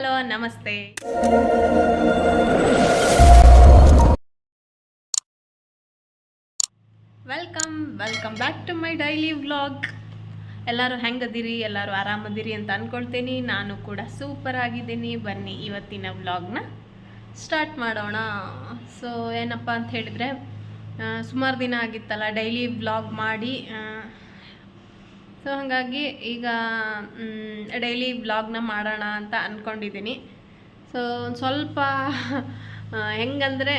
Hello, ನಮಸ್ತೆ. Welcome welcome back to my daily vlog. ಎಲ್ಲರೂ ಹೆಂಗದಿರಿ? ಎಲ್ಲರೂ ಆರಾಮದಿರಿ ಅಂತ ಅಂದ್ಕೊಳ್ತೀನಿ ನಾನು ಕೂಡ ಸೂಪರ್ ಆಗಿದ್ದೀನಿ. ಬನ್ನಿ ಇವತ್ತಿನ ವ್ಲಾಗ್ನ ಸ್ಟಾರ್ಟ್ ಮಾಡೋಣ. ಸೊ ಏನಪ್ಪ ಅಂತ ಹೇಳಿದರೆ ಸುಮಾರು ದಿನ ಆಗಿತ್ತಲ್ಲ, ಡೈಲಿ ವ್ಲಾಗ್ ಮಾಡಿ ಸೊ ಹಾಗಾಗಿ ಈಗ ಡೈಲಿ ವ್ಲಾಗ್ನ ಮಾಡೋಣ ಅಂತ ಅಂದ್ಕೊಂಡಿದ್ದೀನಿ ಸೊ ಒಂದು ಸ್ವಲ್ಪ ಹೆಂಗಂದರೆ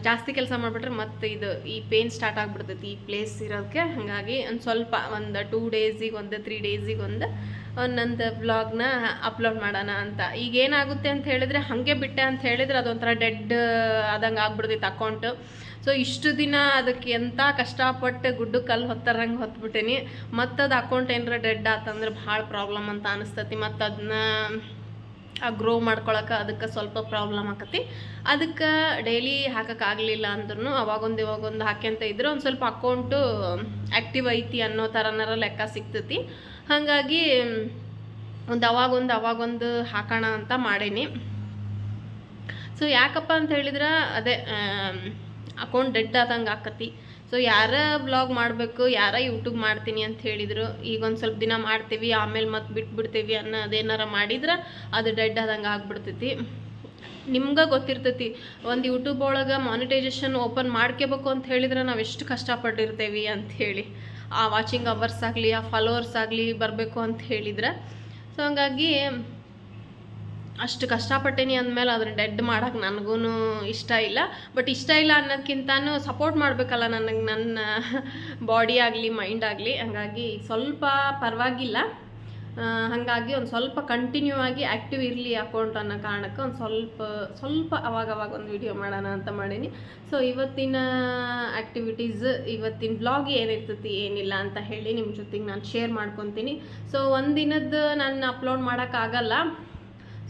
ಜಾಸ್ತಿ ಕೆಲಸ ಮಾಡಿಬಿಟ್ರೆ ಮತ್ತೆ ಇದು ಈ ಪೇನ್ ಸ್ಟಾರ್ಟ್ ಆಗಿಬಿಡ್ತೈತಿ ಈ ಪ್ಲೇಸ್ ಇರೋದಕ್ಕೆ ಹಾಗಾಗಿ ಒಂದು ಸ್ವಲ್ಪ, ಒಂದು ಟೂ ಡೇಸಿಗೆ ಒಂದು ತ್ರೀ ಡೇಸಿಗೆ ಒಂದು ಒಂದೊಂದು ವ್ಲಾಗ್ನ ಅಪ್ಲೋಡ್ ಮಾಡೋಣ ಅಂತ. ಈಗ ಏನಾಗುತ್ತೆ ಅಂತ ಹೇಳಿದ್ರೆ, ಹಾಗೆ ಬಿಟ್ಟೆ ಅಂತ ಹೇಳಿದ್ರೆ ಅದೊಂಥರ ಡೆಡ್ ಆದಂಗೆ ಆಗ್ಬಿಡ್ತೈತೆ ಅಕೌಂಟು ಸೊ ಇಷ್ಟು ದಿನ ಅದಕ್ಕೆ ಎಂಥ ಕಷ್ಟಪಟ್ಟು ಗುಡ್ಡು ಕಲ್ಲು ಹೊತ್ತರಂಗೆ ಹೊತ್ಬಿಟ್ಟೀನಿ. ಅದು ಅಕೌಂಟ್ ಏನಾರ ಡೆಡ್ ಆತಂದ್ರೆ ಭಾಳ ಪ್ರಾಬ್ಲಮ್ ಅಂತ ಅನಿಸ್ತತಿ. ಮತ್ತು ಅದನ್ನ ಆ ಗ್ರೋ ಮಾಡ್ಕೊಳಕ್ಕೆ ಅದಕ್ಕೆ ಸ್ವಲ್ಪ ಪ್ರಾಬ್ಲಮ್ ಆಕತಿ. ಅದಕ್ಕೆ ಡೈಲಿ ಹಾಕೋಕ್ಕಾಗಲಿಲ್ಲ ಅಂದ್ರೂ ಅವಾಗೊಂದು ಇವಾಗೊಂದು ಹಾಕ್ಯಂತ ಇದ್ರೆ ಒಂದು ಸ್ವಲ್ಪ ಅಕೌಂಟು ಆ್ಯಕ್ಟಿವ್ ಐತಿ ಅನ್ನೋ ಥರನಾರ ಲೆಕ್ಕ ಸಿಗ್ತೈತಿ. ಹಾಗಾಗಿ, ಒಂದು ಅವಾಗೊಂದು ಅವಾಗೊಂದು ಹಾಕೋಣ ಅಂತ ಮಾಡೀನಿ. ಸೊ ಯಾಕಪ್ಪ ಅಂತ ಹೇಳಿದ್ರೆ, ಅದೇ ಅಕೌಂಟ್ ಡೆಡ್ ಆದಂಗೆ ಆಕತಿ. ಸೊ ಯಾರ ಬ್ಲಾಗ್ ಮಾಡಬೇಕು, ಯಾರ ಯೂಟ್ಯೂಬ್ ಮಾಡ್ತೀನಿ ಅಂತ ಹೇಳಿದ್ರು, ಈಗ ಒಂದು ಸ್ವಲ್ಪ ದಿನ ಮಾಡ್ತೀವಿ, ಆಮೇಲೆ ಮತ್ತೆ ಬಿಟ್ಬಿಡ್ತೀವಿ ಅನ್ನೋ ಅದೇನಾರ ಮಾಡಿದ್ರೆ, ಅದು ಡೆಡ್ ಆದಂಗೆ ಆಗ್ಬಿಡ್ತೈತಿ. ನಿಮ್ಗೆ ಗೊತ್ತಿರ್ತೈತಿ, ಒಂದು ಯೂಟ್ಯೂಬ್ ಒಳಗೆ ಮಾನಿಟೈಸೇಷನ್ ಓಪನ್ ಮಾಡ್ಕೋಬೇಕು ಅಂತ ಹೇಳಿದ್ರೆ ನಾವು ಎಷ್ಟು ಕಷ್ಟಪಟ್ಟಿರ್ತೇವೆ ಅಂತ ಹೇಳಿ. ಆ ವಾಚಿಂಗ್ ಅವರ್ಸ್ ಆಗಲಿ, ಆ ಫಾಲೋವರ್ಸ್ ಆಗಲಿ ಬರಬೇಕು ಅಂತ ಹೇಳಿದ್ರೆ. ಸೊ ಹಂಗಾಗಿ ಅಷ್ಟು ಕಷ್ಟಪಟ್ಟೇನಿ ಅಂದಮೇಲೆ ಅದನ್ನ ಡೆಡ್ ಮಾಡೋಕ್ಕೆ ನನಗೂ ಇಷ್ಟ ಇಲ್ಲ. ಬಟ್ ಇಷ್ಟ ಇಲ್ಲ ಅನ್ನೋದಕ್ಕಿಂತನೂ ಸಪೋರ್ಟ್ ಮಾಡಬೇಕಲ್ಲ ನನಗೆ, ನನ್ನ ಬಾಡಿ ಆಗಲಿ ಮೈಂಡ್ ಆಗಲಿ. ಹಾಗಾಗಿ ಸ್ವಲ್ಪ ಪರವಾಗಿಲ್ಲ. ಹಾಗಾಗಿ ಒಂದು ಸ್ವಲ್ಪ ಕಂಟಿನ್ಯೂ ಆಗಿ ಆ್ಯಕ್ಟಿವ್ ಇರಲಿ ಅಕೌಂಟ್ ಅನ್ನೋ ಕಾರಣಕ್ಕೆ ಒಂದು ಸ್ವಲ್ಪ ಸ್ವಲ್ಪ ಅವಾಗ ಅವಾಗ ಒಂದು ವಿಡಿಯೋ ಮಾಡೋಣ ಅಂತ ಮಾಡೀನಿ. ಸೊ ಇವತ್ತಿನ ಆ್ಯಕ್ಟಿವಿಟೀಸ್ ಇವತ್ತಿನ ಬ್ಲಾಗ್ ಏನಿರ್ತೈತಿ, ಏನಿಲ್ಲ ಅಂತ ಹೇಳಿ ನಿಮ್ಮ ಜೊತೆಗೆ ನಾನು ಶೇರ್ ಮಾಡ್ಕೊತೀನಿ. ಸೊ ಒಂದಿನದ್ದು ನಾನು ಅಪ್ಲೋಡ್ ಮಾಡೋಕ್ಕಾಗಲ್ಲ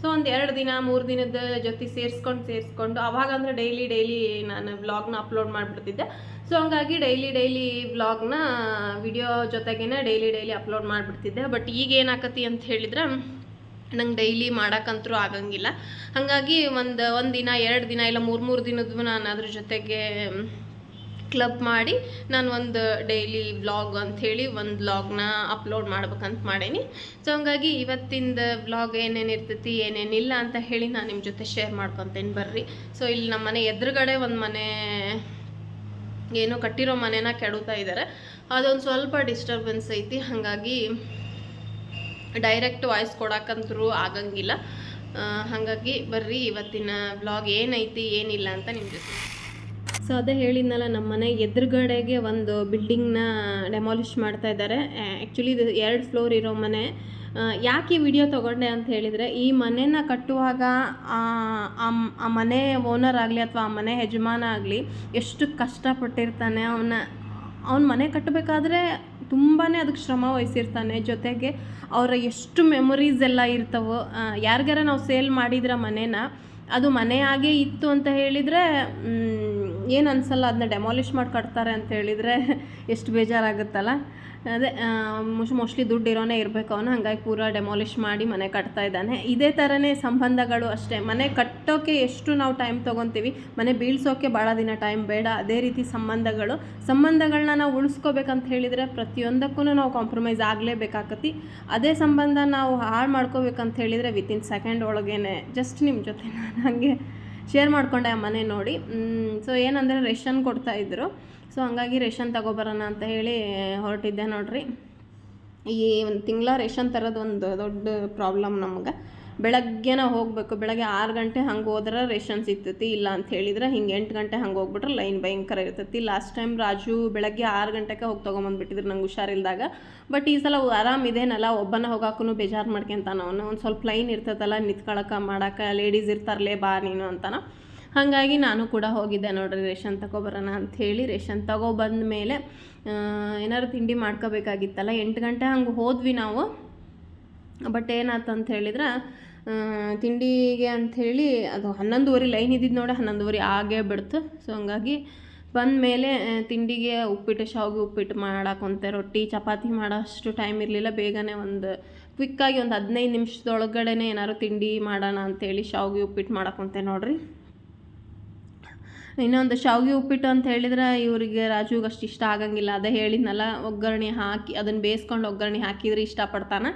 ಸೊ ಒಂದು ಎರಡು ದಿನ, ಮೂರು ದಿನದ ಜೊತೆ ಸೇರಿಸ್ಕೊಂಡು ಸೇರಿಸ್ಕೊಂಡು, ಅವಾಗ ಅಂದರೆ ಡೈಲಿ ಡೈಲಿ ನಾನು ವ್ಲಾಗ್ನ ಅಪ್ಲೋಡ್ ಮಾಡಿಬಿಡ್ತಿದ್ದೆ. ಸೊ ಹಂಗಾಗಿ ಡೈಲಿ ಡೈಲಿ ವ್ಲಾಗ್ನ ವಿಡಿಯೋ ಜೊತೆಗೇನೆ ಡೈಲಿ ಡೈಲಿ ಅಪ್ಲೋಡ್ ಮಾಡಿಬಿಡ್ತಿದ್ದೆ. ಬಟ್ ಈಗ ಏನಾಕತಿ ಅಂತ ಹೇಳಿದ್ರೆ, ನಂಗೆ ಡೈಲಿ ಮಾಡೋಕ್ಕಂತೂ ಆಗಂಗಿಲ್ಲ. ಹಾಗಾಗಿ ಒಂದು ಒಂದು ದಿನ, ಎರಡು ದಿನ, ಇಲ್ಲ ಮೂರು ಮೂರು ದಿನದ್ದು ನಾನು ಅದ್ರ ಜೊತೆಗೆ ಕ್ಲಬ್ ಮಾಡಿ ನಾನು ಒಂದು ಡೈಲಿ ವ್ಲಾಗ್ ಅಂಥೇಳಿ ಒಂದು ವ್ಲಾಗ್ನ ಅಪ್ಲೋಡ್ ಮಾಡ್ಬೇಕಂತ ಮಾಡೇನಿ. ಸೊ ಹಂಗಾಗಿ ಇವತ್ತಿಂದ ವ್ಲಾಗ್ ಏನೇನು ಇರ್ತೈತಿ ಏನೇನಿಲ್ಲ ಅಂತ ಹೇಳಿ ನಾನು ನಿಮ್ಮ ಜೊತೆ ಶೇರ್ ಮಾಡ್ಕೊತೇನೆ ಬರ್ರಿ. ಸೊ ಇಲ್ಲಿ ನಮ್ಮ ಮನೆ ಎದುರುಗಡೆ ಒಂದು ಮನೆ ಏನೋ ಕಟ್ಟಿರೋ ಮನೆನ ಕೆಡುತ್ತಾ ಇದ್ದಾರೆ ಅದೊಂದು ಸ್ವಲ್ಪ ಡಿಸ್ಟರ್ಬೆನ್ಸ್ ಐತಿ, ಹಾಗಾಗಿ ಡೈರೆಕ್ಟ್ ವಾಯ್ಸ್ ಕೊಡಕ್ಕಂತರೂ ಆಗಂಗಿಲ್ಲ. ಹಾಗಾಗಿ ಬರ್ರಿ, ಇವತ್ತಿನ ವ್ಲಾಗ್ ಏನೈತಿ ಏನಿಲ್ಲ ಅಂತ ನಿಮ್ಮ ಜೊತೆ. ಸೊ ಅದೇ ಹೇಳಿದ್ನಲ್ಲ, ನಮ್ಮ ಮನೆ ಎದುರುಗಡೆಗೆ ಒಂದು ಬಿಲ್ಡಿಂಗ್ನ ಡೆಮಾಲಿಷ್ ಮಾಡ್ತಾ ಇದ್ದಾರೆ. ಆ್ಯಕ್ಚುಲಿ ಇದು ಎರಡು ಫ್ಲೋರ್ ಇರೋ ಮನೆ. ಯಾಕೆ ಈ ವಿಡಿಯೋ ತೊಗೊಂಡೆ ಅಂತ ಹೇಳಿದರೆ, ಈ ಮನೆನ ಕಟ್ಟುವಾಗ ಆ ಮನೆ ಓನರ್ ಆಗಲಿ ಅಥವಾ ಆ ಮನೆ ಯಜಮಾನ ಆಗಲಿ ಎಷ್ಟು ಕಷ್ಟಪಟ್ಟಿರ್ತಾನೆ, ಅವನ, ಅವ್ನ ಮನೆ ಕಟ್ಟಬೇಕಾದ್ರೆ ತುಂಬಾ ಅದಕ್ಕೆ ಶ್ರಮ ವಹಿಸಿರ್ತಾನೆ. ಜೊತೆಗೆ ಅವರ ಎಷ್ಟು ಮೆಮೊರೀಸ್ ಎಲ್ಲ ಇರ್ತವೋ ಯಾರಿಗಾರ ನಾವು ಸೇಲ್ ಮಾಡಿದ್ರೆ ಮನೇನ, ಅದು ಮನೆಯಾಗೇ ಇತ್ತು ಅಂತ ಹೇಳಿದರೆ ಏನು ಅನಿಸಲ್ಲ ಅದನ್ನ ಡೆಮಾಲಿಷ್ ಮಾಡಿ ಕಟ್ತಾರೆ ಅಂತ ಹೇಳಿದರೆ ಎಷ್ಟು ಬೇಜಾರಾಗುತ್ತಲ್ಲ. ಅದೇ ಮೋಸ್ಟ್ ಮೋಸ್ಟ್ಲಿ ದುಡ್ಡು ಇರೋನೇ ಇರಬೇಕು. ಅವನು ಹಂಗಾಗಿ ಪೂರ ಡೆಮಾಲಿಷ್ ಮಾಡಿ ಮನೆ ಕಟ್ತಾ ಇದ್ದಾನೆ. ಇದೇ ಥರನೇ ಸಂಬಂಧಗಳು ಅಷ್ಟೇ. ಮನೆ ಕಟ್ಟೋಕೆ ಎಷ್ಟು ನಾವು ಟೈಮ್ ತೊಗೊತೀವಿ, ಮನೆ ಬೀಳ್ಸೋಕೆ ಭಾಳ ದಿನ ಟೈಮ್ ಬೇಡ. ಅದೇ ರೀತಿ ಸಂಬಂಧಗಳು. ಸಂಬಂಧಗಳನ್ನ ನಾವು ಉಳಿಸ್ಕೋಬೇಕಂತ ಹೇಳಿದರೆ ಪ್ರತಿಯೊಂದಕ್ಕೂ ನಾವು ಕಾಂಪ್ರಮೈಸ್ ಆಗಲೇಬೇಕಾಗತ್ತಿ ಅದೇ ಸಂಬಂಧ ನಾವು ಹಾಳು ಮಾಡ್ಕೋಬೇಕಂತ ಹೇಳಿದರೆ ವಿತಿನ್ ಸೆಕೆಂಡ್ ಒಳಗೇನೆ. ಜಸ್ಟ್ ನಿಮ್ಮ ಜೊತೆ ನಾನು ಹಾಗೆ ಶೇರ್ ಮಾಡಿಕೊಂಡೆ ಆ ಮನೆ ನೋಡಿ. ಸೊ ಏನಂದರೆ ರೇಷನ್ ಕೊಡ್ತಾಯಿದ್ರು ಸೊ ಹಂಗಾಗಿ ರೇಷನ್ ತಗೊಬರೋಣ ಅಂತ ಹೇಳಿ ಹೊರಟಿದ್ದೆ ನೋಡ್ರಿ. ಈ ಒಂದು ತಿಂಗಳ ರೇಷನ್ ತರೋದು ಒಂದು ದೊಡ್ಡ ಪ್ರಾಬ್ಲಮ್ ನಮ್ಗೆ. ಬೆಳಗ್ಗೆನ ಹೋಗಬೇಕು. ಬೆಳಗ್ಗೆ ಆರು ಗಂಟೆ ಹಂಗೆ ಹೋದ್ರೆ ರೇಷನ್ ಸಿಗ್ತೈತಿ, ಇಲ್ಲ ಅಂತ ಹೇಳಿದ್ರೆ ಹಿಂಗೆ ಎಂಟು ಗಂಟೆ ಹಂಗೆ ಹೋಗ್ಬಿಟ್ರೆ ಲೈನ್ ಭಯಂಕರ ಇರ್ತೈತಿ. ಲಾಸ್ಟ್ ಟೈಮ್ ರಾಜು ಬೆಳಗ್ಗೆ ಆರು ಗಂಟೆಗೆ ಹೋಗಿ ತೊಗೊಂಬಂದ್ಬಿಟ್ಟಿದ್ರು ನಂಗೆ ಹುಷಾರಿಲ್ದಾಗ. ಬಟ್ ಈ ಸಲ ಆರಾಮ್ ಇದೇನಲ್ಲ, ಒಬ್ಬನ ಹೋಗಾಕೂ ಬೇಜಾರು ಮಾಡ್ಕೊಂತಾನ ಅವನು ಒಂದು ಸ್ವಲ್ಪ ಲೈನ್ ಇರ್ತೈತಲ್ಲ ನಿಂತ್ಕೊಳಕ್ಕೆ ಮಾಡಕ್ಕೆ ಲೇಡೀಸ್ ಇರ್ತಾರಲೇ ಬಾ ನೀನು ಅಂತಾನ. ಹಾಗಾಗಿ ನಾನು ಕೂಡ ಹೋಗಿದ್ದೆ ನೋಡ್ರಿ, ರೇಷನ್ ತಗೊಬರೋಣ ಅಂಥೇಳಿ ರೇಷನ್ ತಗೊಬಂದ ಮೇಲೆ ಏನಾದ್ರು ತಿಂಡಿ ಮಾಡ್ಕೋಬೇಕಾಗಿತ್ತಲ್ಲ, ಎಂಟು ಗಂಟೆ ಹಂಗೆ ಹೋದ್ವಿ ನಾವು. ಬಟ್ ಏನಾಯ್ತು ಅಂತ ಹೇಳಿದ್ರೆ ತಿಂಡಿಗೆ ಅಂಥೇಳಿ ಅದು ಹನ್ನೊಂದುವರೆ ಲೈನ್ ಇದ್ದಿದ್ದು ನೋಡಿ ಹನ್ನೊಂದುವರೆ ಆಗೇ ಬಿಡ್ತು. ಸೊ ಹಂಗಾಗಿ ಬಂದ ಮೇಲೆ ತಿಂಡಿಗೆ ಉಪ್ಪಿಟ್ಟು, ಶಾವಿಗೆ ಉಪ್ಪಿಟ್ಟು ಮಾಡಾಕೊಂತೆ ರೊಟ್ಟಿ, ಚಪಾತಿ ಮಾಡೋಷ್ಟು ಟೈಮ್ ಇರಲಿಲ್ಲ. ಬೇಗನೆ ಒಂದು ಕ್ವಿಕ್ಕಾಗಿ ಒಂದು ಹದಿನೈದು ನಿಮಿಷದೊಳಗಡೆ ಏನಾದ್ರು ತಿಂಡಿ ಮಾಡೋಣ ಅಂತೇಳಿ ಶಾವಿಗೆ ಉಪ್ಪಿಟ್ಟು ಮಾಡಾಕೊಂತೆ ನೋಡ್ರಿ. ಇನ್ನೊಂದು ಶಾವಿಗೆ ಉಪ್ಪಿಟ್ಟು ಅಂತ ಹೇಳಿದ್ರೆ ಇವರಿಗೆ ರಾಜುಗೆ ಅಷ್ಟು ಇಷ್ಟ ಆಗಂಗಿಲ್ಲ. ಅದೇ ಹೇಳಿದ್ನಲ್ಲ, ಒಗ್ಗರಣೆ ಹಾಕಿ ಅದನ್ನು ಬೇಯಿಸ್ಕೊಂಡು ಒಗ್ಗರಣೆ ಹಾಕಿದರೆ ಇಷ್ಟಪಡ್ತಾನೆ.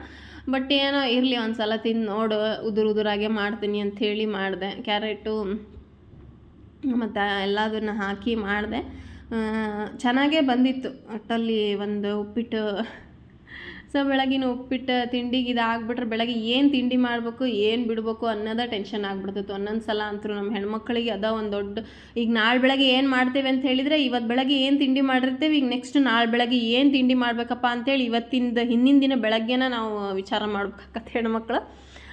ಬಟ್ ಏನೋ ಇರಲಿ ಒಂದು ಸಲ ತಿಂದು ನೋಡು, ಉದುರು ಉದುರಾಗೆ ಮಾಡ್ತೀನಿ ಅಂಥೇಳಿ ಮಾಡಿದೆ. ಕ್ಯಾರೆಟು, ಮತ್ತು ಎಲ್ಲದನ್ನು ಹಾಕಿ ಮಾಡಿದೆ. ಚೆನ್ನಾಗೇ ಬಂದಿತ್ತು. ಒಟ್ಟಲ್ಲಿ ಒಂದು ಉಪ್ಪಿಟ್ಟು ಸೊ ಬೆಳಗಿನ ಉಪ್ಪಿಟ್ಟು ತಿಂಡಿಗೆ ಇದಾಗ್ಬಿಟ್ರೆ ಬೆಳಗ್ಗೆ ಏನು ತಿಂಡಿ ಮಾಡಬೇಕು, ಏನು ಬಿಡಬೇಕು ಅನ್ನೋದೇ ಟೆನ್ಷನ್ ಆಗ್ಬಿಡ್ತಿತ್ತು ಒಂದೊಂದು ಸಲ ಅಂತೂ ನಮ್ಮ ಹೆಣ್ಮಕ್ಳಿಗೆ ಅದ ಒಂದು ದೊಡ್ಡ, ಈಗ ನಾಳೆ ಬೆಳಗ್ಗೆ ಏನು ಮಾಡ್ತೇವೆ ಅಂತ ಹೇಳಿದರೆ ಇವತ್ತು ಬೆಳಗ್ಗೆ ಏನು ತಿಂಡಿ ಮಾಡಿರ್ತೇವೆ, ಈಗ ನೆಕ್ಸ್ಟ್ ನಾಳೆ ಬೆಳಗ್ಗೆ ಏನು ತಿಂಡಿ ಮಾಡಬೇಕಪ್ಪ ಅಂತೇಳಿ ಇವತ್ತಿಂದ, ಹಿಂದಿನ ದಿನ ಬೆಳಗ್ಗೆನ ನಾವು ವಿಚಾರ ಮಾಡ್ಬೇಕಾಗತ್ತೆ ಹೆಣ್ಮಕ್ಳು.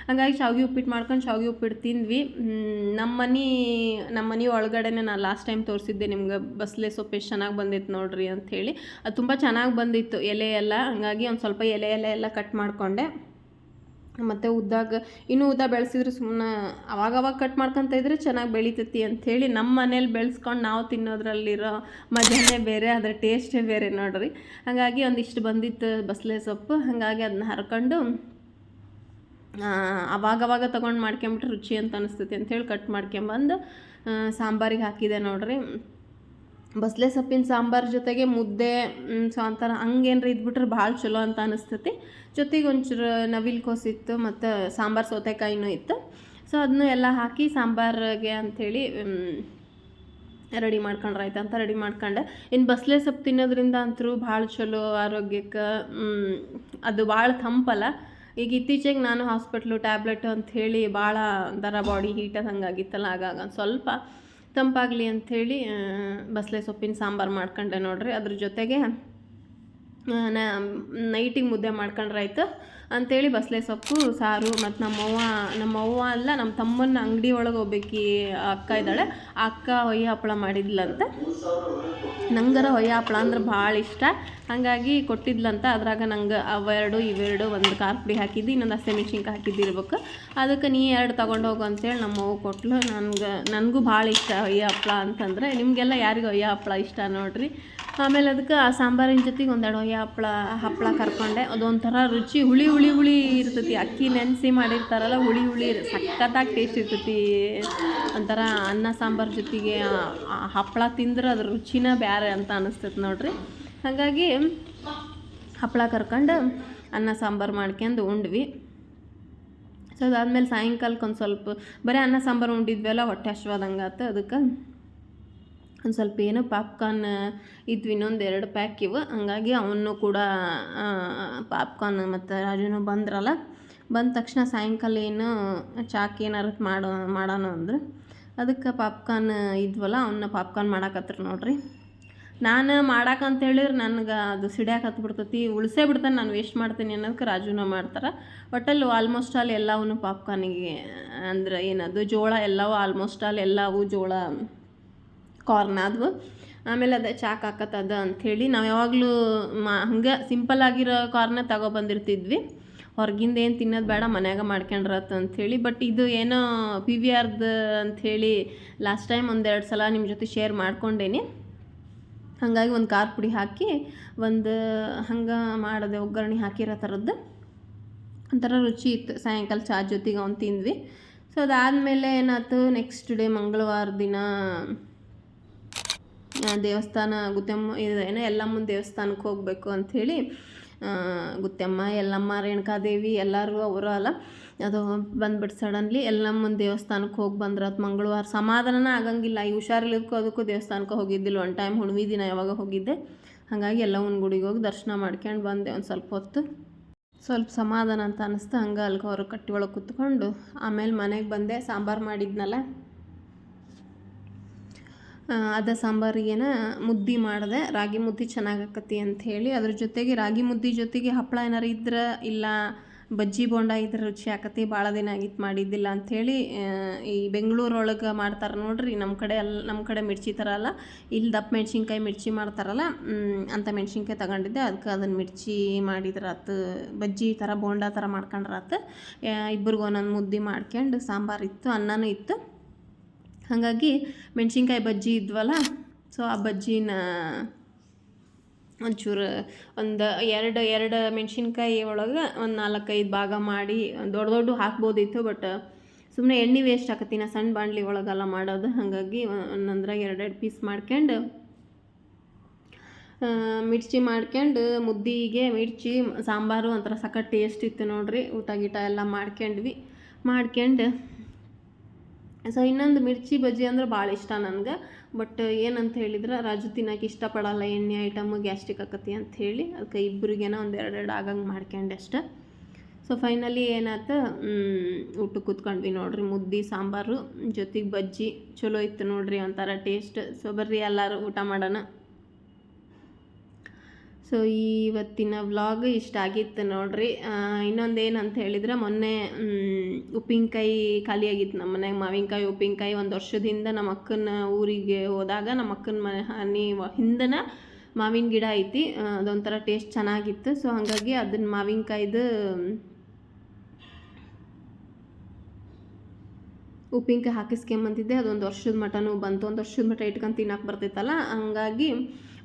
ಹಾಗಾಗಿ ಶಾವಿಗೆ ಉಪ್ಪಿಟ್ಟು ಮಾಡ್ಕೊಂಡು ಶಾವಿಗೆ ಉಪ್ಪಿಟ್ಟು ತಿಂದ್ವಿ. ನಮ್ಮ ಮನೆ ನಮ್ಮ ಮನೆ ಒಳಗಡೆನೆ ನಾನು ಲಾಸ್ಟ್ ಟೈಮ್ ತೋರಿಸಿದ್ದೆ ನಿಮ್ಗೆ, ಬಸ್ಲೆ ಸೊಪ್ಪು ಎಷ್ಟು ಚೆನ್ನಾಗಿ ಬಂದಿತ್ತು ನೋಡ್ರಿ ಅಂಥೇಳಿ ಅದು ತುಂಬ ಚೆನ್ನಾಗಿ ಬಂದಿತ್ತು ಎಲೆ ಎಲ್ಲ. ಹಾಗಾಗಿ ಒಂದು ಸ್ವಲ್ಪ ಎಲೆ ಎಲೆ ಎಲ್ಲ ಕಟ್ ಮಾಡಿಕೊಂಡೆ. ಮತ್ತು ಉದ್ದಾಗ, ಇನ್ನೂ ಉದ್ದ ಬೆಳೆಸಿದ್ರೆ ಸುಮ್ಮನೆ ಅವಾಗವಾಗ ಕಟ್ ಮಾಡ್ಕೊತ ಇದ್ರೆ ಚೆನ್ನಾಗಿ ಬೆಳಿತೈತಿ ಅಂಥೇಳಿ ನಮ್ಮ ಮನೇಲಿ ಬೆಳೆಸ್ಕೊಂಡು ನಾವು ತಿನ್ನೋದ್ರಲ್ಲಿರೋ ಮಜಾನೇ ಬೇರೆ, ಅದರ ಟೇಸ್ಟೇ ಬೇರೆ ನೋಡ್ರಿ. ಹಾಗಾಗಿ ಒಂದಿಷ್ಟು ಬಂದಿತ್ತು ಬಸಳೆ ಸೊಪ್ಪು. ಹಾಗಾಗಿ ಅದನ್ನ ಹರ್ಕೊಂಡು ಅವಾಗವಾಗ ತೊಗೊಂಡು ಮಾಡ್ಕೊಂಬಿಟ್ರೆ ರುಚಿ ಅಂತ ಅನಿಸ್ತೈತಿ ಅಂಥೇಳಿ ಕಟ್ ಮಾಡ್ಕೊಂಬಂದು ಸಾಂಬಾರಿಗೆ ಹಾಕಿದೆ ನೋಡ್ರಿ. ಬಸಳೆ ಸೊಪ್ಪಿನ ಸಾಂಬಾರು ಜೊತೆಗೆ ಮುದ್ದೆ ಸೊ ಒಂಥರ ಹಂಗೇನ್ರ ಇದ್ಬಿಟ್ರೆ ಭಾಳ ಚಲೋ ಅಂತ ಅನಿಸ್ತೈತಿ. ಜೊತೆಗೆ ಒಂಚೂರು ನವಿಲು ಕೋಸಿತ್ತು ಮತ್ತು ಸಾಂಬಾರು ಸೌತೆಕಾಯಿನೂ ಇತ್ತು. ಸೊ ಅದನ್ನು ಎಲ್ಲ ಹಾಕಿ ಸಾಂಬಾರಿಗೆ ಅಂಥೇಳಿ ರೆಡಿ ಮಾಡ್ಕೊಂಡ್ರಾಯ್ತು ಅಂತ ರೆಡಿ ಮಾಡ್ಕೊಂಡೆ. ಇನ್ನು ಬಸಳೆ ಸೊಪ್ಪು ತಿನ್ನೋದ್ರಿಂದ ಅಂತೂ ಭಾಳ ಚಲೋ ಆರೋಗ್ಯಕ್ಕೆ ಅದು ಭಾಳ ತಂಪಲ್ಲ. ಈಗ ಇತ್ತೀಚೆಗೆ ನಾನು ಹಾಸ್ಪಿಟ್ಲು ಟ್ಯಾಬ್ಲೆಟ್ ಅಂತ ಹೇಳಿ ಭಾಳ ಒಂಥರ ಬಾಡಿ ಹೀಟ್ ಹಂಗಾಗಿತ್ತಲ್ಲ ಆಗಾಗ ಸ್ವಲ್ಪ ತಂಪಾಗಲಿ ಅಂಥೇಳಿ ಬಸಳೆ ಸೊಪ್ಪಿನ ಸಾಂಬಾರು ಮಾಡ್ಕೊಂಡೆ ನೋಡಿರಿ. ಅದ್ರ ಜೊತೆಗೆ ನೈಟಿಗೆ ಮುದ್ದೆ ಮಾಡ್ಕೊಂಡ್ರಾಯ್ತು. ಅಂಥೇಳಿ ಬಸಳೆ ಸೊಪ್ಪು ಸಾರು ಮತ್ತು ನಮ್ಮವ್ವ ನಮ್ಮವ್ವ ಅಲ್ಲ ನಮ್ಮ ತಮ್ಮನ ಅಂಗಡಿ ಒಳಗೆ ಹೋಗ್ಬೇಕಿ ಅಕ್ಕ ಇದ್ದಾಳೆ. ಅಕ್ಕ ಹೊಯ್ಯ ಹಪ್ಪಳ ಮಾಡಿದ್ಲಂತೆ. ನಂಗರ ಹೊಯ್ಯ ಹಪ್ಪಳ ಅಂದ್ರೆ ಭಾಳ ಇಷ್ಟ. ಹಾಗಾಗಿ ಕೊಟ್ಟಿದ್ಲಂತ. ಅದ್ರಾಗ ನಂಗೆ ಅವೆರಡು, ಇವೆರಡು ಒಂದು ಖಾರ ಪುಡಿ ಹಾಕಿದ್ದು, ಇನ್ನೊಂದು ಹಸಿಮೆಣ್ಸಿನ್ಕಾಯಿ ಹಾಕಿದ್ದಿರ್ಬೇಕು. ಅದಕ್ಕೆ ನೀ ಎರಡು ತೊಗೊಂಡು ಹೋಗು ಅಂತೇಳಿ ನಮ್ಮ ಅವ್ವ ಕೊಟ್ಲು. ನನಗೆ, ನನಗೂ ಭಾಳ ಇಷ್ಟ ಹೊಯ್ಯ ಹಪ್ಪಳ ಅಂತಂದರೆ. ನಿಮಗೆಲ್ಲ ಯಾರಿಗೂ ಹೊಯ್ಯ ಹಪ್ಪಳ ಇಷ್ಟ ನೋಡಿರಿ. ಆಮೇಲೆ ಅದಕ್ಕೆ ಆ ಸಾಂಬಾರಿನ ಜೊತೆಗೆ ಒಂದೆರಡು ಹೊಯ್ಯ ಹಪ್ಪಳ ಹಪ್ಪಳ ಕರ್ಕೊಂಡೆ. ಅದೊಂಥರ ರುಚಿ, ಹುಳಿ ಹುಳಿ ಹುಳಿ ಇರ್ತೈತಿ. ಅಕ್ಕಿ ನೆನೆಸಿ ಮಾಡಿರ್ತಾರಲ್ಲ, ಹುಳಿ ಹುಳಿ, ಸಖತ್ತಾಗಿ ಟೇಸ್ಟ್ ಇರ್ತೈತಿ. ಒಂಥರ ಅನ್ನ, ಸಾಂಬಾರು ಜೊತೆಗೆ ಹಪ್ಪಳ ತಿಂದ್ರೆ ಅದ್ರ ರುಚಿನ ಬೇರೆ ಅಂತ ಅನಿಸ್ತೈತೆ ನೋಡ್ರಿ. ಹಾಗಾಗಿ ಹಪ್ಪಳ ಕರ್ಕೊಂಡು ಅನ್ನ, ಸಾಂಬಾರು ಮಾಡ್ಕೊಂಡು ಉಂಡ್ವಿ. ಸೊ, ಅದಾದ್ಮೇಲೆ ಸಾಯಂಕಾಲಕ್ಕೆ ಒಂದು ಸ್ವಲ್ಪ ಬರೀ ಅನ್ನ, ಸಾಂಬಾರು ಉಂಡಿದ್ವಲ್ಲ, ಹೊಟ್ಟೆ ಹಶ್ವಾದಂಗೆ ಆತು ಅದಕ್ಕೆ ಒಂದು ಸ್ವಲ್ಪ ಏನು ಪಾಪ್ಕಾರ್ನ್ ಇದ್ವು, ಇನ್ನೊಂದು ಎರಡು ಪ್ಯಾಕ್ ಇವು. ಹಂಗಾಗಿ ಅವನು ಕೂಡ ಪಾಪ್ಕಾರ್ನ್ ಮತ್ತು ರಾಜುನು ಬಂದ್ರಲ್ಲ. ಬಂದ ತಕ್ಷಣ ಸಾಯಂಕಾಲ ಏನು ಚಾಕ್ ಏನಾರು ಮಾಡೋ, ಮಾಡೋಣ ಅಂದ್ರೆ. ಅದಕ್ಕೆ ಪಾಪ್ಕಾರ್ನ್ ಇದ್ವಲ್ಲ ಅವನ್ನ ಪಾಪ್ಕಾರ್ನ್ ಮಾಡಾಕತ್ರ ನೋಡ್ರಿ. ನಾನು ಮಾಡಾಕಂತ ಹೇಳಿದ್ರೆ ನನಗೆ ಅದು ಸಿಡ್ಯಾಕೆ ಹತ್ಬಿಡ್ತೈತಿ. ಉಳಿಸೇ ಬಿಡ್ತಾನೆ, ನಾನು ವೇಸ್ಟ್ ಮಾಡ್ತೀನಿ ಅನ್ನೋದಕ್ಕೆ ರಾಜುನ ಮಾಡ್ತಾರೆ. ಒಟ್ಟಲ್ಲಿ ಆಲ್ಮೋಸ್ಟ್ ಆಲ್ ಎಲ್ಲವೂ ಪಾಪ್ಕಾರ್ನಿಗೆ ಅಂದ್ರೆ ಏನದು, ಜೋಳ ಎಲ್ಲವೂ ಆಲ್ಮೋಸ್ಟ್ ಆಲ್ ಎಲ್ಲವೂ ಜೋಳ ಕಾರ್ನ್ ಅದು ಆಮೇಲೆ ಅದೇ ಚಾಕ್ ಹಾಕತ್ತದ ಅಂಥೇಳಿ ನಾವು ಯಾವಾಗಲೂ ಮಾ ಹಂಗೆ ಸಿಂಪಲ್ ಆಗಿರೋ ಕಾರ್ನ ತಗೊಬಂದಿರ್ತಿದ್ವಿ ಹೊರಗಿಂದ ಏನು ತಿನ್ನೋದು ಬೇಡ, ಮನ್ಯಾಗ ಮಾಡ್ಕೊಂಡ್ರತ್ತ ಅಂಥೇಳಿ ಬಟ್ ಇದು ಏನೋ ಪಿ ವಿ ಆರ್ದು ಅಂಥೇಳಿ ಲಾಸ್ಟ್ ಟೈಮ್ ಒಂದೆರಡು ಸಲ ನಿಮ್ಮ ಜೊತೆ ಶೇರ್ ಮಾಡ್ಕೊಂಡೇನಿ. ಹಾಗಾಗಿ ಒಂದು ಖಾರ ಪುಡಿ ಹಾಕಿ ಒಂದು ಹಂಗೆ ಮಾಡಿದೆ ಒಗ್ಗರಣೆ ಹಾಕಿರೋ ಥರದ್ದು ಒಂಥರ ರುಚಿ ಇತ್ತು. ಸಾಯಂಕಾಲ ಚಾ ಜೊತೆಗೆ ಅವ್ನು ತಿಂದ್ವಿ. ಸೊ ಅದಾದಮೇಲೆ ಏನಾಯ್ತು ನೆಕ್ಸ್ಟ್ ಡೇ ಮಂಗಳವಾರ ದಿನ ದೇವಸ್ಥಾನ ಗುತ್ತಮ್ಮ ಇದು ಎಲ್ಲಮ್ಮನ ದೇವಸ್ಥಾನಕ್ಕೆ ಹೋಗಬೇಕು ಅಂಥೇಳಿ ಗುತ್ತಮ್ಮ ಎಲ್ಲಮ್ಮ ರೇಣುಕಾದೇವಿ ಎಲ್ಲರೂ ಅವರು ಅಲ್ಲ, ಅದು ಬಂದ್ಬಿಟ್ಟು ಸಡನ್ಲಿ ಎಲ್ಲಮ್ಮನ ದೇವಸ್ಥಾನಕ್ಕೆ ಹೋಗಿ ಬಂದ್ರೆ ಅದು ಮಂಗಳವಾರ ಸಮಾಧಾನ ಆಗಂಗಿಲ್ಲ. ಈ ಹುಷಾರಿಲ್ಲದಕ್ಕೂ ಅದಕ್ಕೂ ದೇವಸ್ಥಾನಕ್ಕೆ ಹೋಗಿದ್ದಿಲ್ಲ. ಒನ್ ಟೈಮ್ ಹುಣ್ಮಿ ದಿನ ಯಾವಾಗ ಹೋಗಿದ್ದೆ. ಹಾಗಾಗಿ ಎಲ್ಲಮ್ಮನ ಗುಡಿಗೆ ಹೋಗಿ ದರ್ಶನ ಮಾಡ್ಕೊಂಡು ಬಂದೆ ಒಂದು ಸ್ವಲ್ಪ ಹೊತ್ತು. ಸ್ವಲ್ಪ ಸಮಾಧಾನ ಅಂತ ಅನ್ನಿಸ್ತು ಹಂಗೆ ಅಲ್ಲಿಗೆ ಅವರು ಕಟ್ಟಿ ಒಳಗೆ ಕುತ್ಕೊಂಡು ಆಮೇಲೆ ಮನೆಗೆ ಬಂದೆ. ಸಾಂಬಾರು ಮಾಡಿದ್ನಲ್ಲ. ಅದ ಸಾಂಬಾರಿಗೆನ ಮುದ್ದೆ ಮಾಡಿದೆ, ರಾಗಿ ಮುದ್ದೆ ಚೆನ್ನಾಗಾಕತಿ ಅಂಥೇಳಿ ಅದ್ರ ಜೊತೆಗೆ ರಾಗಿ ಮುದ್ದೆ ಜೊತೆಗೆ ಹಪ್ಪಳ ಏನಾರು ಇದ್ರೆ ಇಲ್ಲ ಬಜ್ಜಿ ಬೋಂಡ ಇದ್ರೆ ರುಚಿ ಆಕತಿ ಭಾಳ ದಿನ ಆಗಿತ್ತು ಮಾಡಿದ್ದಿಲ್ಲ ಅಂಥೇಳಿ ಈ ಬೆಂಗಳೂರೊಳಗೆ ಮಾಡ್ತಾರೆ ನೋಡ್ರಿ ನಮ್ಮ ಕಡೆ ಅಲ್ಲಿ ನಮ್ಮ ಕಡೆ ಮಿರ್ಚಿ ಥರ ಅಲ್ಲ ಇಲ್ಲಿ ದಪ್ಪ ಮೆಣ್ಸಿನ್ಕಾಯಿ ಮಿರ್ಚಿ ಮಾಡ್ತಾರಲ್ಲ ಅಂಥ ಮೆಣ್ಸಿನ್ಕಾಯಿ ತಗೊಂಡಿದ್ದೆ ಅದಕ್ಕೆ ಅದನ್ನು ಮಿರ್ಚಿ ಮಾಡಿದ್ರಾತು, ಬಜ್ಜಿ ಥರ ಬೋಂಡ ಥರ ಮಾಡ್ಕೊಂಡ್ರಾತು ಇಬ್ಬರಿಗೂ ಒಂದೊಂದು ಮುದ್ದೆ ಮಾಡ್ಕೊಂಡು ಸಾಂಬಾರು ಇತ್ತು, ಅನ್ನನೂ ಇತ್ತು. ಹಾಗಾಗಿ ಮೆಣ್ಸಿನ್ಕಾಯಿ ಬಜ್ಜಿ ಇದ್ವಲ್ಲ ಸೊ ಆ ಬಜ್ಜಿನ ಒಂಚೂರು ಒಂದು ಎರಡು ಎರಡು ಮೆಣಸಿನ್ಕಾಯಿ ಒಳಗೆ ಒಂದು ನಾಲ್ಕೈದು ಭಾಗ ಮಾಡಿ ದೊಡ್ಡ ದೊಡ್ಡ ಹಾಕ್ಬೋದಿತ್ತು ಬಟ್ ಸುಮ್ಮನೆ ಎಣ್ಣೆ ವೇಸ್ಟ್ ಹಾಕತ್ತೀನಿ ಸಣ್ಣ ಬಾಣಲಿ ಒಳಗೆಲ್ಲ ಮಾಡೋದು. ಹಾಗಾಗಿ ಒಂದೊಂದ್ರಾಗ ಎರಡೆರಡು ಪೀಸ್ ಮಾಡ್ಕೊಂಡು ಮಿರ್ಚಿ ಮಾಡ್ಕೊಂಡು ಮುದ್ದಿಗೆ ಮಿರ್ಚಿ, ಸಾಂಬಾರು ಒಂಥರ ಸಖತ್ ಟೇಸ್ಟ್ ಇತ್ತು ನೋಡ್ರಿ. ಊಟ ಗೀಟ ಎಲ್ಲ ಮಾಡ್ಕೊಂಡ್ವಿ ಮಾಡ್ಕೊಂಡು ಸೊ ಇನ್ನೊಂದು ಮಿರ್ಚಿ ಬಜ್ಜಿ ಅಂದ್ರೆ ಭಾಳ ಇಷ್ಟ ನನಗೆ. ಬಟ್ ಏನಂತ ಹೇಳಿದ್ರೆ ರಾಜು ತಿನ್ನಕ್ಕೆ ಇಷ್ಟಪಡಲ್ಲ, ಎಣ್ಣೆ ಐಟಮು, ಗ್ಯಾಸ್ಟ್ರಿಕ್ ಆಕತಿ ಅಂತ ಹೇಳಿ. ಅದಕ್ಕೆ ಇಬ್ಬರಿಗೇನೋ ಒಂದು ಎರಡೆರಡು ಆಗಂಗೆ ಮಾಡ್ಕೊಂಡೆ ಅಷ್ಟೆ. ಸೊ ಫೈನಲಿ ಏನಾಯ್ತು ಊಟಕ್ಕೆ ಕೂತ್ಕೊಂಡ್ವಿ ನೋಡ್ರಿ. ಮುದ್ದೆ, ಸಾಂಬಾರು, ಜೊತೆಗೆ ಬಜ್ಜಿ. ಚಲೋ ಇತ್ತು ನೋಡ್ರಿ ಒಂಥರ ಟೇಸ್ಟ್ ಸೊ ಬರ್ರಿ ಎಲ್ಲರೂ ಊಟ ಮಾಡೋಣ. ಸೊ ಇವತ್ತಿನ ವ್ಲಾಗ್ ಇಷ್ಟ ಆಗಿತ್ತು ನೋಡ್ರಿ. ಇನ್ನೊಂದು ಏನಂತ ಹೇಳಿದ್ರೆ, ಮೊನ್ನೆ ಉಪ್ಪಿನಕಾಯಿ ಖಾಲಿಯಾಗಿತ್ತು ನಮ್ಮ ಮನೆಗೆ. ಮಾವಿನಕಾಯಿ, ಉಪ್ಪಿನಕಾಯಿ ಒಂದು ವರ್ಷದಿಂದ ನಮ್ಮ ಅಕ್ಕನ ಊರಿಗೆ ಹೋದಾಗ ನಮ್ಮ ಅಕ್ಕನ ಮನೆ, ಹನಿ ಹಿಂದನ ಮಾವಿನ ಗಿಡ ಐತಿ. ಅದೊಂಥರ ಟೇಸ್ಟ್ ಚೆನ್ನಾಗಿತ್ತು. ಸೊ ಹಾಗಾಗಿ ಅದನ್ನ ಮಾವಿನಕಾಯ್ದು ಉಪ್ಪಿನಕಾಯಿ ಹಾಕಿಸ್ಕೊಂಬಂದಿದ್ದೆ. ಅದೊಂದು ವರ್ಷದ ಮಟನೂ ಬಂತು. ಒಂದು ವರ್ಷದ ಮಟ ಇಟ್ಕೊಂಡು ತಿನ್ನೋಕೆ ಬರ್ತೈತಲ್ಲ. ಹಂಗಾಗಿ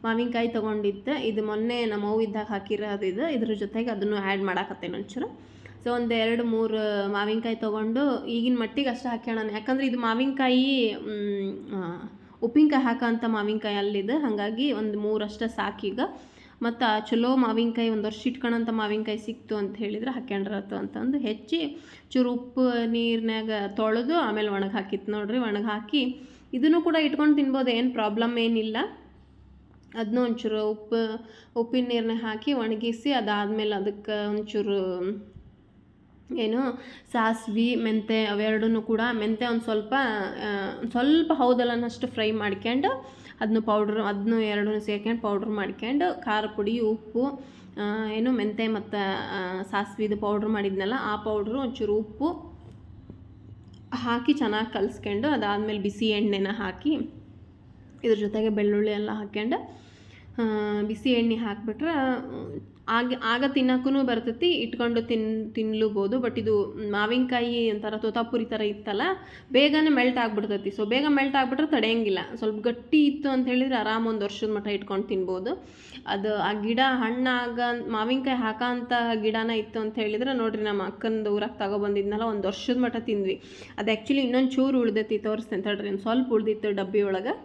ಮಾವಿನಕಾಯಿ ತೊಗೊಂಡಿದ್ದೆ. ಇದು ಮೊನ್ನೆ ನಮ್ಮ ಇದ್ದಾಗ ಹಾಕಿರೋದು ಇದು. ಇದ್ರ ಜೊತೆಗೆ ಅದನ್ನು ಆ್ಯಡ್ ಮಾಡಾಕತ್ತೇನೆ ಒಂಚೂರು. ಸೊ ಒಂದು ಎರಡು ಮೂರು ಮಾವಿನಕಾಯಿ ತೊಗೊಂಡು ಈಗಿನ ಮಟ್ಟಿಗೆ ಅಷ್ಟು ಹಾಕ್ಯಾಣ ಯಾಕಂದರೆ ಇದು ಮಾವಿನಕಾಯಿ ಆ, ಉಪ್ಪಿನಕಾಯಿ ಹಾಕೋಂಥ ಮಾವಿನಕಾಯಿ ಅಲ್ಲಿದೆ. ಹಾಗಾಗಿ ಒಂದು ಮೂರಷ್ಟೇ ಸಾಕೀಗ ಮತ್ತು ಚಲೋ ಮಾವಿನಕಾಯಿ ಒಂದು ವರ್ಷ ಇಟ್ಕೊಳಂಥ ಮಾವಿನಕಾಯಿ ಸಿಕ್ತು ಅಂತ ಹೇಳಿದ್ರೆ ಹಾಕ್ಯಂಡ್ರತ್ತು ಅಂತಂದು ಹೆಚ್ಚಿ ಚೂರು ಉಪ್ಪು ನೀರಿನಾಗ ತೊಳೆದು ಆಮೇಲೆ ಒಣಗಿ ಹಾಕಿತ್ತು ನೋಡ್ರಿ. ಒಣಗಿ ಹಾಕಿ ಇದನ್ನು ಕೂಡ ಇಟ್ಕೊಂಡು ತಿನ್ಬೋದು. ಏನು ಪ್ರಾಬ್ಲಮ್ ಏನಿಲ್ಲ. ಅದನ್ನೂ ಒಂಚೂರು ಉಪ್ಪು, ಉಪ್ಪಿನ ನೀರನ್ನ ಹಾಕಿ ಒಣಗಿಸಿ ಅದಾದಮೇಲೆ ಅದಕ್ಕೆ ಒಂಚೂರು, ಏನು ಸಾಸ್ವೆ, ಮೆಂತೆ ಅವೆರಡೂ ಕೂಡ ಮೆಂತೆ ಒಂದು ಸ್ವಲ್ಪ ಸ್ವಲ್ಪ ಹೌದಲ್ಲನಷ್ಟು ಫ್ರೈ ಮಾಡ್ಕೊಂಡು ಅದನ್ನು ಪೌಡ್ರ್ ಅದನ್ನು ಎರಡೂ ಸೇರ್ಕೊಂಡು ಪೌಡ್ರ್ ಮಾಡ್ಕೊಂಡು ಖಾರ ಪುಡಿ, ಉಪ್ಪು ಏನು ಮೆಂತೆ ಮತ್ತು ಸಾಸ್ವಿದು ಪೌಡ್ರ್ ಮಾಡಿದ್ನಲ್ಲ ಆ ಪೌಡ್ರು ಒಂಚೂರು ಉಪ್ಪು ಹಾಕಿ ಚೆನ್ನಾಗಿ ಕಲಿಸ್ಕೊಂಡು ಅದಾದಮೇಲೆ ಬಿಸಿ ಎಣ್ಣೆನ ಹಾಕಿ ಇದ್ರ ಜೊತೆಗೆ ಬೆಳ್ಳುಳ್ಳಿ ಎಲ್ಲ ಹಾಕ್ಯಂಡು ಬಿಸಿ ಎಣ್ಣೆ ಹಾಕ್ಬಿಟ್ರೆ, ಆಗ ಆಗ ತಿನ್ನೋಕ್ಕೂ ಬರ್ತೈತಿ, ಇಟ್ಕೊಂಡು ತಿನ್, ತಿನ್ಲೂಬೋದು ಬಟ್ ಇದು ಮಾವಿನಕಾಯಿ ಒಂಥರ ತೋತಾಪುರಿ ಥರ ಇತ್ತಲ್ಲ, ಬೇಗನೆ ಮೆಲ್ಟ್ ಆಗಿಬಿಡ್ತೈತಿ. ಸೊ ಬೇಗ ಮೆಲ್ಟ್ ಆಗಿಬಿಟ್ರೆ ತಡೆಯಂಗಿಲ್ಲ. ಸ್ವಲ್ಪ ಗಟ್ಟಿ ಇತ್ತು ಅಂತ ಹೇಳಿದ್ರೆ ಆರಾಮ ಒಂದು ವರ್ಷದ ಮಟ್ಟ ಇಟ್ಕೊಂಡು ತಿನ್ಬೋದು. ಅದು ಆ ಗಿಡ ಹಣ್ಣಾಗ, ಮಾವಿನಕಾಯಿ ಹಾಕೋಂಥ ಗಿಡನ ಇತ್ತು ಅಂತ ಹೇಳಿದ್ರೆ, ನೋಡಿರಿ ನಮ್ಮ ಅಕ್ಕಂದು ಊರಾಗ ತಗೊಬಂದಿದ್ನಲ್ಲ, ಒಂದು ವರ್ಷದ ಮಟ್ಟ ತಿಂದ್ವಿ. ಅದು ಆ್ಯಕ್ಚುಲಿ ಇನ್ನೊಂದು ಚೂರು ಉಳ್ದೈತಿ, ತೋರಿಸ್ತೇನೆ ತಡ್ರಿ ಸ್ವಲ್ಪ ಉಳ್ದಿತ್ತು ಡಬ್ಬಿ ಒಳಗೆ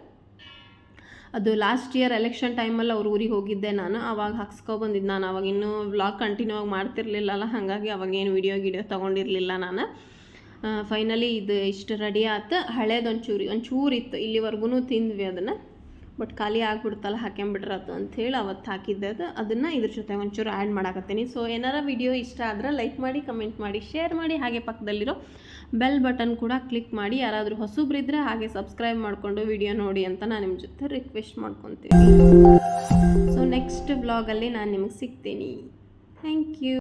ಅದು ಲಾಸ್ಟ್ ಇಯರ್ ಎಲೆಕ್ಷನ್ ಟೈಮಲ್ಲಿ ಅವ್ರ ಊರಿಗೆ ಹೋಗಿದ್ದೆ ನಾನು. ಅವಾಗ ಹಾಕ್ಸ್ಕೊಬಂದಿದ್ದು ನಾನು. ಅವಾಗ ಇನ್ನೂ ವ್ಲಾಗ್ ಕಂಟಿನ್ಯೂ ಆಗಿ ಮಾಡ್ತಿರ್ಲಿಲ್ಲಲ್ಲ, ಹಾಗಾಗಿ ಅವಾಗೇನು ವಿಡಿಯೋ ಗಿಡಿಯೋ ತೊಗೊಂಡಿರಲಿಲ್ಲ ನಾನು. ಫೈನಲಿ ಇದು ಇಷ್ಟು ರೆಡಿ ಆಯ್ತು ಹಳೇದು ಒಂಚೂರು ಒಂಚೂರು ಇತ್ತು. ಇಲ್ಲಿವರೆಗೂ ತಿಂದ್ವಿ ಅದನ್ನು. ಬಟ್ ಖಾಲಿ ಆಗಿಬಿಡ್ತಲ್ಲ ಹಾಕ್ಯಂಬಿಟ್ರತ್ತು ಅಂಥೇಳಿ ಅವತ್ತು ಹಾಕಿದ್ದೆ ಅದು. ಅದನ್ನು ಇದ್ರ ಜೊತೆ ಒಂಚೂರು ಆ್ಯಡ್ ಮಾಡಾಕತ್ತೀನಿ. ಸೊ ಏನಾರ ವಿಡಿಯೋ ಇಷ್ಟ ಆದ್ರೆ ಲೈಕ್ ಮಾಡಿ ಕಮೆಂಟ್ ಮಾಡಿ ಶೇರ್ ಮಾಡಿ, ಹಾಗೆ ಪಕ್ಕದಲ್ಲಿರೋ ಬೆಲ್ ಬಟನ್ ಕೂಡ ಕ್ಲಿಕ್ ಮಾಡಿ, ಯಾರಾದರೂ ಹೊಸಬ್ರಿದ್ರೆ ಹಾಗೆ ಸಬ್ಸ್ಕ್ರೈಬ್ ಮಾಡಿಕೊಂಡು ವಿಡಿಯೋ ನೋಡಿ ಅಂತ ನಾನು ನಿಮ್ಮ ಜೊತೆ ರಿಕ್ವೆಸ್ಟ್ ಮಾಡ್ಕೊತೀನಿ. ಸೊ ನೆಕ್ಸ್ಟ್ ಬ್ಲಾಗಲ್ಲಿ ನಾನು ನಿಮಗೆ ಸಿಗ್ತೀನಿ. Thank you